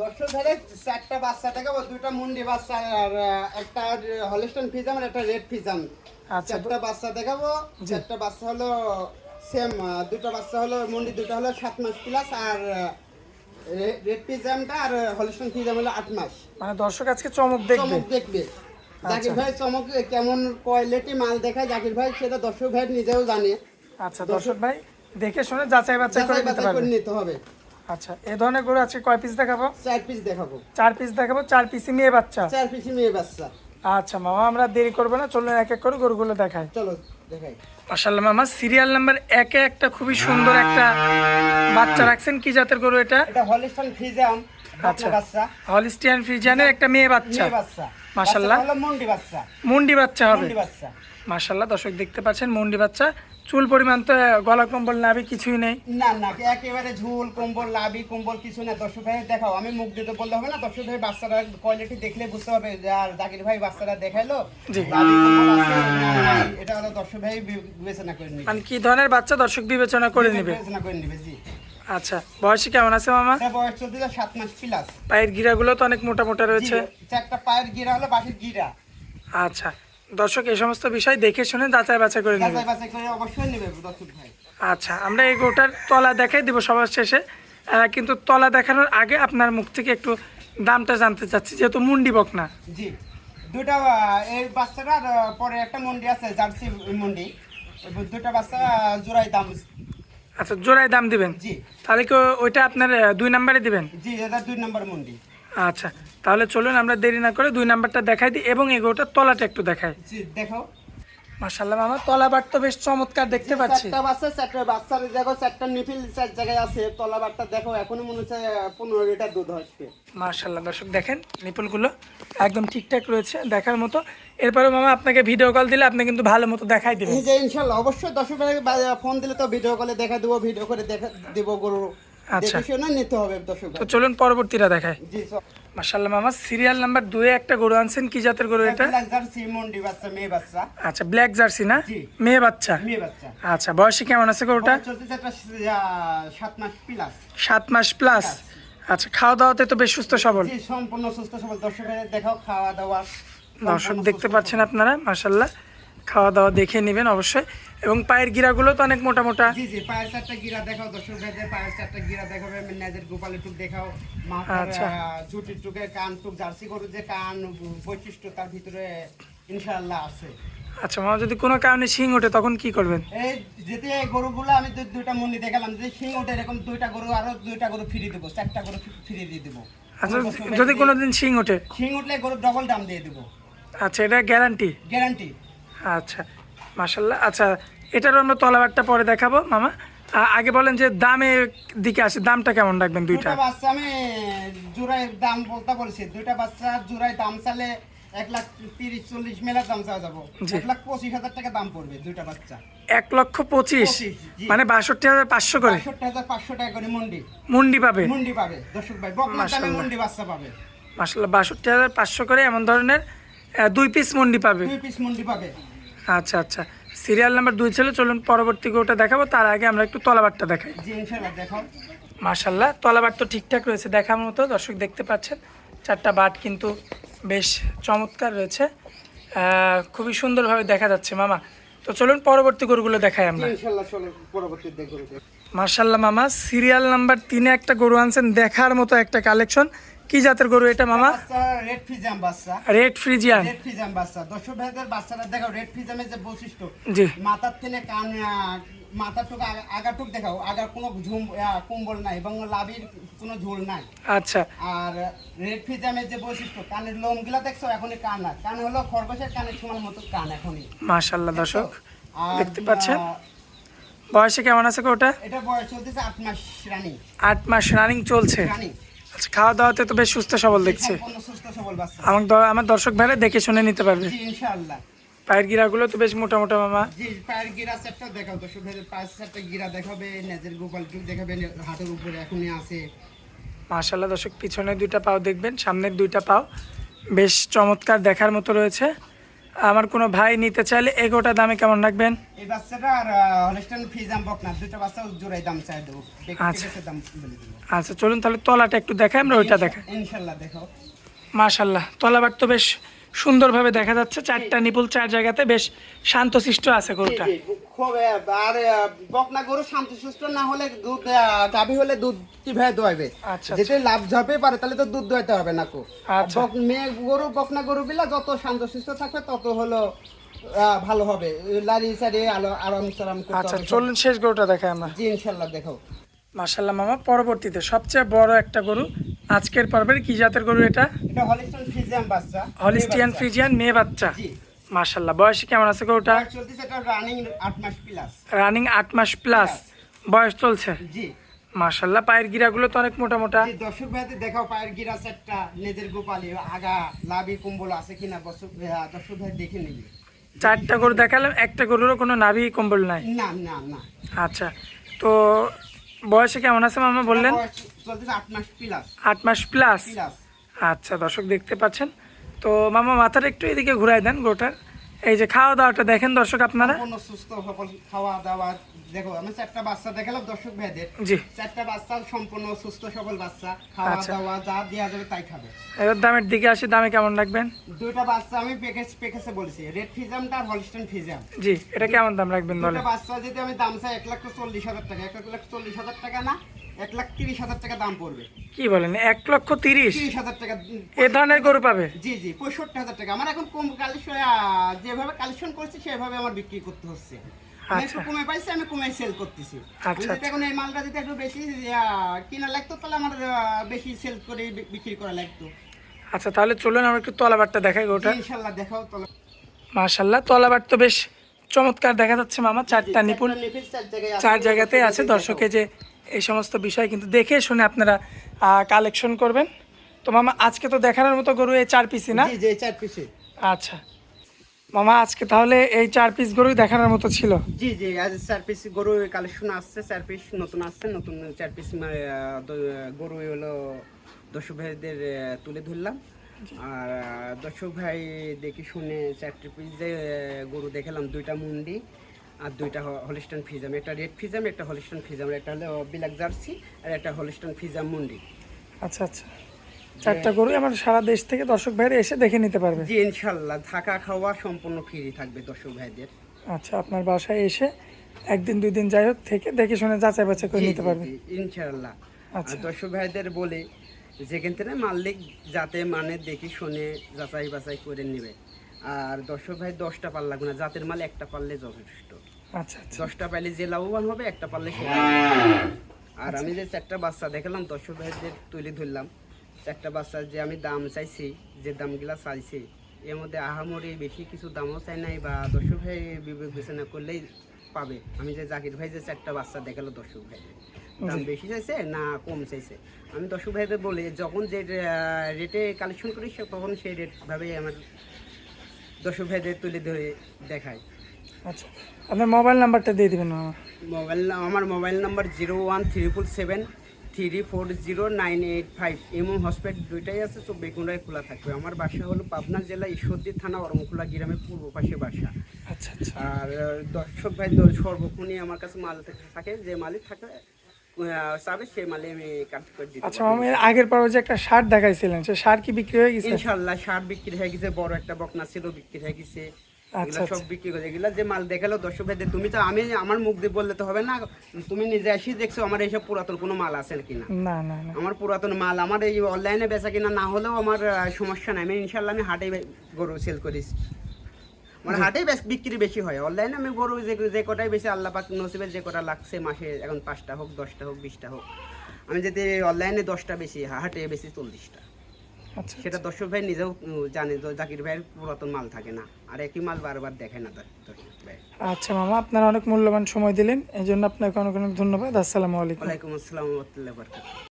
দর্শক ধরে চারটা বাচ্চা দেখাবো দুইটা মুন্ডি বাচ্চা আর একটা হলিস্টন ফিজাম আর একটা রেড ফিজাম। আচ্ছা, চারটা বাচ্চা দেখাবো। চারটা বাচ্চা হলো সেম দুটো বাচ্চা হলো মুন্ডি দুটো হলো সাত মাস প্লাস আর রেড ফিজামটা আর হলিস্টন ফিজাম হলো আট মাস। মানে দর্শক আজকে চমক দেখবে। চমক দেখবে। আচ্ছা। জাকির ভাই চমক কেমন কোয়ালিটি মাল দেখায় জাকির ভাই সেটা দর্শক ভাই নিজেও জানে। আচ্ছা দর্শক ভাই দেখে শুনে যাচাই বাছাই করে নিতে হবে। আচ্ছা এই ধরনের গরু আজকে কয় পিস দেখাবো? চার পিস দেখাবো। চার পিস দেখাবো চার পিসই মেয়ে বাচ্চা? চার পিস মেয়ে বাচ্চা। আচ্ছা মামা আমরা দেরি করব না চলুন এক এক করে গরুগুলো দেখাই। চলো দেখাই। মামা সিরিয়াল নাম্বার একে একটা খুবই সুন্দর একটা বাচ্চা রাখছেন কি জাতের গরু এটা? এটা হলিস্টন ফিজাম আচ্ছা হলিস্টিয়ান একটা মেয়ে বাচ্চা। মেয়ে বাচ্চা। মাশাআল্লাহ। মুন্ডি বাচ্চা। মুন্ডি বাচ্চা হবে। মুন্ডি বাচ্চা। মাসাল্লাহ দর্শক দেখতে পাচ্ছেন মুন্ডি বাচ্চা। চুল পরিমাণ তো গলা কম্বল নাবি কিছুই নেই। না না একেবারে ঝুল কম্বল লাভি কম্বল কিছু না দর্শক ভাই দেখাও আমি মুখ দিতে বললে হবে না? দর্শক ভাই বাচ্চারা কোয়ালিটি দেখলে বুঝতে হবে আর জাকির ভাই বাচ্চারা দেখাইলো? এটা হলো দর্শক ভাই বিবেচনা করে নিবে। মানে কি ধরনের বাচ্চা? দর্শক বিবেচনা করে নেবে। বিবেচনা করে নিবে জি। আচ্ছা বয়সী কেমন আছে মামা? এটা বয়স চলতেছে সাত মাস প্লাস পায়ের গিরাগুলো তো অনেক মোটা মোটা রয়েছে। একটা পায়ের গিরা হলো বাসের গিরা। আচ্ছা দর্শক এই সমস্ত বিষয় দেখে শুনে যাচাই বাছাই করে নেবে। আচ্ছা আমরা এই গোটার তলা দেখাই দিব সবার শেষে। কিন্তু তলা দেখানোর আগে আপনার মুখ থেকে একটু দামটা জানতে চাচ্ছি যেহেতু মুন্ডি বক না জি দুটা এই বাচ্চাটার পরে একটা মন্ডি আছে জার্সি মন্ডি। দুটা বাচ্চা জোড়াই দাম আচ্ছা জোড়ায় দাম দিবেন? জি। তাহলে কি ওইটা আপনার দুই নাম্বারে দিবেন? জি এটা দুই নম্বর মন্ডি। আচ্ছা তাহলে চলুন আমরা দেরি না করে দুই নাম্বারটা দেখাই দিই এবং এই গোটার তলাটা একটু দেখাই। দেখো মার্শাল্লাহ মামা তলাবার তো বেশ চমৎকার দেখতে পাচ্ছি। চারটা বাচ্চা চারটা বাচ্চার দেখো চারটা নিফিল চার জায়গায় আছে তলাবারটা দেখো এখনও মনে হচ্ছে পনেরো লিটার দুধ হচ্ছে। মার্শাল্লাহ দর্শক দেখেন নিপুলগুলো একদম ঠিকঠাক রয়েছে দেখার মতো। এরপরে মামা আপনাকে ভিডিও কল দিলে আপনি কিন্তু ভালো মতো দেখাই দিবেন। যে ইনশাল্লাহ অবশ্যই দর্শক ফোন দিলে তো ভিডিও কলে দেখা দেবো ভিডিও করে দেখা দিব গরু। আচ্ছা। নিতে হবে দর্শক তো চলুন পরবর্তীটা দেখায় জি মামা সিরিয়াল নাম্বার একটা গরু আনছেন কি জাতের গরু এটা? জার্সি মন্ডি বাচ্চা মেয়ে বাচ্চা। আচ্ছা ব্ল্যাক জার্সি না? মেয়ে বাচ্চা? মেয়ে বাচ্চা। আচ্ছা বয়সী কেমন আছে গরুটা? চলতেছে একটা মাস প্লাস সাত মাস প্লাস আচ্ছা খাওয়া দাওয়াতে তো বেশ সুস্থ সবল। জি সম্পূর্ণ সুস্থ সবল। দর্শকের দেখাও খাওয়া দাওয়া দর্শক দেখতে পাচ্ছেন আপনারা মার্শাল্লাহ খাওয়া দাওয়া দেখে নেবেন অবশ্যই। এবং পায়ের গিরাগুলো তো অনেক মোটা মোটা। জি জি পায়ের চারটা গিরা দেখাও দর্শক ভাইদের পায়ের চারটা গিরা দেখাবে নেজের গোপালের টুক দেখাও মাথার আচ্ছা। ঝুটির টুকে কান টুক জার্সি গরুর যে কান বৈশিষ্ট্য তার ভিতরে ইনশাআল্লাহ আছে। আচ্ছা মামা যদি কোনো কারণে শিং ওঠে তখন কি করবেন? এই যেতে এই গরুগুলো আমি দুইটা মন্ডি দেখালাম যদি সিং ওঠে এরকম দুইটা গরু আরও দুইটা গরু ফ্রি দেবো চারটা গরু ফ্রি দিয়ে দেবো। আচ্ছা যদি কোনোদিন শিং ওঠে? সিং উঠলে গরু ডবল দাম দিয়ে দেবো। আচ্ছা এটা গ্যারান্টি গ্যারান্টি আচ্ছা মাশাল্লাহ আচ্ছা এটারও আমরা তলাবারটা পরে দেখাবো মামা। আগে বলেন যে দামের দিকে আসে দামটা কেমন রাখবেন দুইটা? বাচ্চা আমি জোড়ায় দাম বলতে বলছি। দুইটা বাচ্চা জোড়ায় দাম চালে এক লাখ তিরিশ চল্লিশ মেলা দাম চাওয়া যাব। এক লাখ পঁচিশ হাজার টাকা দাম পড়বে দুইটা বাচ্চা। এক লক্ষ পঁচিশ? মানে বাষট্টি হাজার পাঁচশো করে? বাষট্টি হাজার পাঁচশো টাকা করে মন্ডি। মুন্ডি পাবে? মন্ডি পাবে। দর্শক ভাই বকনার দামে। মন্ডি বাচ্চা পাবে। মাসাল্লাহ বাষট্টি হাজার পাঁচশো করে এমন ধরনের দুই পিস মুন্ডি পাবে। দুই পিস মন্ডি পাবে। আচ্ছা আচ্ছা। সিরিয়াল নাম্বার দুই ছিল চলুন পরবর্তী গোটা দেখাবো। তার আগে আমরা একটু তলাবারটা দেখাই। মাশাল্লাহ তলাবার তো ঠিকঠাক রয়েছে দেখার মতো দর্শক দেখতে পাচ্ছেন। চারটা বাট কিন্তু বেশ চমৎকার রয়েছে। খুবই সুন্দরভাবে দেখা যাচ্ছে মামা। তো চলুন পরবর্তী গরুগুলো দেখাই আমরা। মার্শাল্লাহ মামা সিরিয়াল নাম্বার তিনে একটা গরু আনছেন দেখার মতো একটা কালেকশন। কি জাতের গরু এটা মামা? রেড ফিজাম বাচ্চা। রেড ফ্রিজিয়ান রেড ফিজাম বাচ্চা। দর্শক ভাইদের বাচ্চারা দেখো রেড ফিজামের যে বৈশিষ্ট্য জি। মাথার থেকে কান আহ, মাথার টুক আগার টুক দেখাও আগার কোনো ঝুম কুম্বল নাই এবং লাভির কোনো ঝোল নাই। আচ্ছা। আর রেড ফিজামের যে বৈশিষ্ট্য কানের লোমগুলা দেখছ এখনই কান না কান হলো খরগোশের কানের সমান মতো কান এখনই। মাশাল্লাহ দর্শক দেখতে পাচ্ছেন? বয়সে কেমন আছে ওটা এটা বয়স চলতেছে আট মাস রানিং আট মাস রানিং চলছে। রানিং আচ্ছা খাওয়া দাওয়াতে তো বেশ সুস্থ সবল দেখছে। সবল বাচ্চা। আমার আমার দর্শক ভাইরা দেখে শুনে নিতে পারবে। ইনশাআল্লাহ। পায়ের গিরাগুলো তো বেশ মোটা মোটা মামা। জি পায়ের গিরা সেটটা দেখাও তো শুধু সেটটা গিরা দেখাবে নেজের গোপাল টুক দেখাবে হাতের উপরে এখনই আছে। মাশাল্লাহ দর্শক পিছনে দুইটা পাও দেখবেন সামনের দুইটা পাও বেশ চমৎকার দেখার মতো রয়েছে। আমার কোনো ভাই নিতে চাইলে এগোটা দামে কেমন রাখবেন? এই বাচ্চাটা আর হলিস্টান ফিজাম বকনা দুটো বাচ্চা জোড়াই দাম চাই দেবো। আচ্ছা। দাম বলে দেবো। আচ্ছা চলুন তাহলে তলাটা একটু দেখাই আমরা ওইটা দেখাই। মাসাল্লাহ দেখো। মাশাল্লাহ তলাবার তো বেশ সুন্দরভাবে দেখা যাচ্ছে চারটা নিপুল চার জায়গাতে বেশ শান্ত শান্তশিষ্ট আছে গরুটা। খুব আর বকনা গরু শান্তশিষ্ট না হলে দুধ গাভী হলে দুধ কীভাবে দোয়াবে আচ্ছা, যেটা লাভ ঝাপে পারে তাহলে তো দুধ দোয়াতে হবে না কো। আচ্ছা। মেয়ে গরু বকনা গরু গুলা যত শান্তশিষ্ট থাকবে তত হলো ভালো হবে। লারি সারি আলো আরাম সারাম আচ্ছা চলুন শেষ গরুটা দেখাই আমরা। জি ইনশাল্লাহ দেখো মাশাল্লাহ মামা পরবর্তীতে সবচেয়ে বড় একটা গরু আজকের পর্বের কি জাতের গরু এটা? বাচ্চা হলিস্টিয়ান ফ্রিজিয়ান মেয়ে বাচ্চা। জি। বয়সে কেমন আছে গরুটা? চলতেছে এটা রানিং আট মাস প্লাস রানিং আট মাস প্লাস বয়স চলছে? জি। মাশাল্লাহ পায়ের গিরাগুলো তো অনেক মোটা মোটা জি, দর্শক ভাইদের দেখাও পায়ের গিরা সেটটা গোপালি আগা লাভি কুম্বল আছে কিনা দর্শক দর্শক ভাই দেখে নিবি চারটা গরু দেখালাম একটা গরুরও কোনো নাভি কম্বল নাই? না না না। আচ্ছা তো বয়সে কেমন আছে মামা বললেন? আট মাস প্লাস আচ্ছা দর্শক দেখতে পাচ্ছেন। তো মামা মাথাটা একটু এদিকে ঘুরাই দেন গোটার। এই যে খাওয়া দাওয়াটা দেখেন দর্শক আপনারা। সুস্থ সফল খাওয়া দাওয়া। দেখো আমি চারটা বাচ্চা দেখালাম দর্শক ভাইদের। জি। চারটা বাচ্চা সম্পূর্ণ সুস্থ বাচ্চা। খাওয়া আচ্ছা। দাওয়া যা দেওয়া যাবে তাই খাবে। এবার দামের দিকে আসি দামে কেমন রাখবেন? দুইটা বাচ্চা আমি প্যাকেজ প্যাকেজে বলেছি। রেড ফিজামটা আর হলিস্টন ফিজাম। জি এটা কেমন দাম রাখবেন দুটো বাচ্চা যদি আমি দাম চাই এক লাখ চল্লিশ হাজার টাকা। এক লাখ চল্লিশ হাজার টাকা না এক লাখ তিরিশ হাজার টাকা দাম পড়বে। কি বলেন এক লক্ষ তিরিশ? তিরিশ হাজার টাকা এ ধরনের গরু পাবে? জি জি পঁয়ষট্টি হাজার টাকা। আমার এখন কম কালেকশন যেভাবে কালেকশন করছি সেভাবে আমার বিক্রি করতে হচ্ছে। একটু। কমে পাইছি আমি কমে সেল করতেছি। আমি যদি এখন এই মালটা যদি একটু বেশি কিনা লাগতো তাহলে আমার বেশি সেল করে বিক্রি করা লাগতো। আচ্ছা তাহলে চলুন আমরা একটু তলাবারটা দেখাই গরুটা। ইনশাল্লাহ দেখাও মাশাল্লাহ তলাবার তো বেশ চমৎকার দেখা যাচ্ছে মামা চারটা নিপুণ। চার জায়গাতেই আছে। দর্শকে যে এই সমস্ত বিষয় কিন্তু দেখে শুনে আপনারা কালেকশন করবেন। তো মামা আজকে তো দেখানোর মতো গরু এই চার পিসই না? জি চার পিসে আচ্ছা। মামা আজকে তাহলে এই চার পিস গরুই দেখানোর মতো ছিল? জি জি আজ চার পিস গরু কালেকশন আসছে চার পিস নতুন আসছে নতুন চার পিস গরু হলো দর্শক ভাইদের তুলে ধরলাম। আর দর্শক ভাই দেখি শুনে চারটি পিস যে গরু দেখালাম দুইটা মুন্ডি। আর দুইটা হলিস্টন ফিজাম একটা রেড ফিজাম একটা হলিস্টন ফিজাম একটা হলো বিলাক জার্সি আর একটা হলিস্টন ফিজাম মুন্ডি আচ্ছা আচ্ছা। চারটা গরু আমার সারা দেশ থেকে দর্শক ভাইরা এসে দেখে নিতে পারবে। জি ইনশাল্লাহ। থাকা খাওয়া সম্পূর্ণ ফ্রি থাকবে দর্শক ভাইদের। আচ্ছা আপনার বাসায় এসে একদিন দুই দিন যাই হোক থেকে দেখে শুনে যাচাই বাছাই করে নিতে পারবে। জি, ইনশাআল্লাহ আচ্ছা। আর দর্শক ভাইদের বলে যেখান থেকে মালিক যাতে মানে দেখি শুনে যাচাই বাছাই করে নেবে। আর দর্শক ভাই দশটা পাল লাগবে না জাতের মাল একটা পারলে যথেষ্ট। আচ্ছা আচ্ছা। দশটা পাইলে যে লাভবান হবে একটা পারলে সে আর আমি যে চারটা বাচ্চা দেখালাম দর্শক ভাইদের তুলে ধরলাম চারটা বাচ্চার যে আমি দাম চাইছি যে দামগুলা চাইছি এর মধ্যে আহামরি বেশি কিছু দামও চাই নাই বা দর্শক ভাই বিবেক বিবেচনা করলেই পাবে। আমি যে জাকির ভাই যে চারটা বাচ্চা দেখাল দর্শক ভাই দাম বেশি চাইছে না কম চাইছে? আমি দর্শক ভাইদের বলি যখন যে রেটে কালেকশন করি তখন সেই রেট ভাবে আমার দর্শক ভাইদের তুলে ধরে দেখায়। আচ্ছা আপনার মোবাইল নাম্বারটা দিয়ে দেবেন মামা মোবাইল আমার mobile number zero one triple seven three four zero nine eight five এমও হসপিটাল দুইটাই আছে চব্বিশ ঘন্টায় খোলা থাকবে। আমার বাসা হলো পাবনা জেলা ঈশ্বরদী থানা অরমখোলা গ্রামের পূর্ব পাশে বাসা। আচ্ছা আচ্ছা। আর দর্শক ভাই সর্বক্ষণই আমার কাছে মাল থাক- থাকে যে মালিক থাকে চাবে সেই মালে আমি কাট করে দিতে আচ্ছা আগের পর্বে যে একটা শার্ট দেখাইছিলেন সে শার্ট কি বিক্রি হয়ে গেছে? ইনশাল্লাহ বিক্রি হয়ে গেছে বড় একটা বকনা ছিল বিক্রি হয়ে গেছে। এগুলা সব বিক্রি করে। এগুলা যে মাল দেখাল দর্শক ভাইদের তুমি তো আমি আমার মুখ দিয়ে বললে তো হবে না তুমি নিজে এসে দেখছ আমার এইসব পুরাতন কোনো মাল আছে কিনা। না না না। আমার পুরাতন মাল আমার এই অনলাইনে বেচা কিনা না হলেও আমার সমস্যা নাই। আমি ইনশাল্লাহ আমি হাটেই গরু সেল করিস হাটেই বিক্রি বেশি হয়। অনলাইনে আমি গরু যে যে কটাই বেশি আল্লাহ পাক নসিবের যে কটা লাগছে মাসে এখন পাঁচটা হোক দশটা হোক বিশটা হোক। আমি যদি অনলাইনে দশটা বেশি হাটে বেশি চল্লিশটা। আচ্ছা সেটা দর্শক ভাই নিজেও জানে যে জাকির ভাইয়ের পুরাতন মাল থাকে না। আর একই মাল বারবার দেখে না দর্শক ভাই। আচ্ছা মামা আপনারা অনেক মূল্যবান সময় দিলেন এই জন্য আপনাকে অনেক অনেক ধন্যবাদ। আসসালামু আলাইকুম। ওয়ালাইকুম আসসালাম রহমতুল্লাহ বরকাত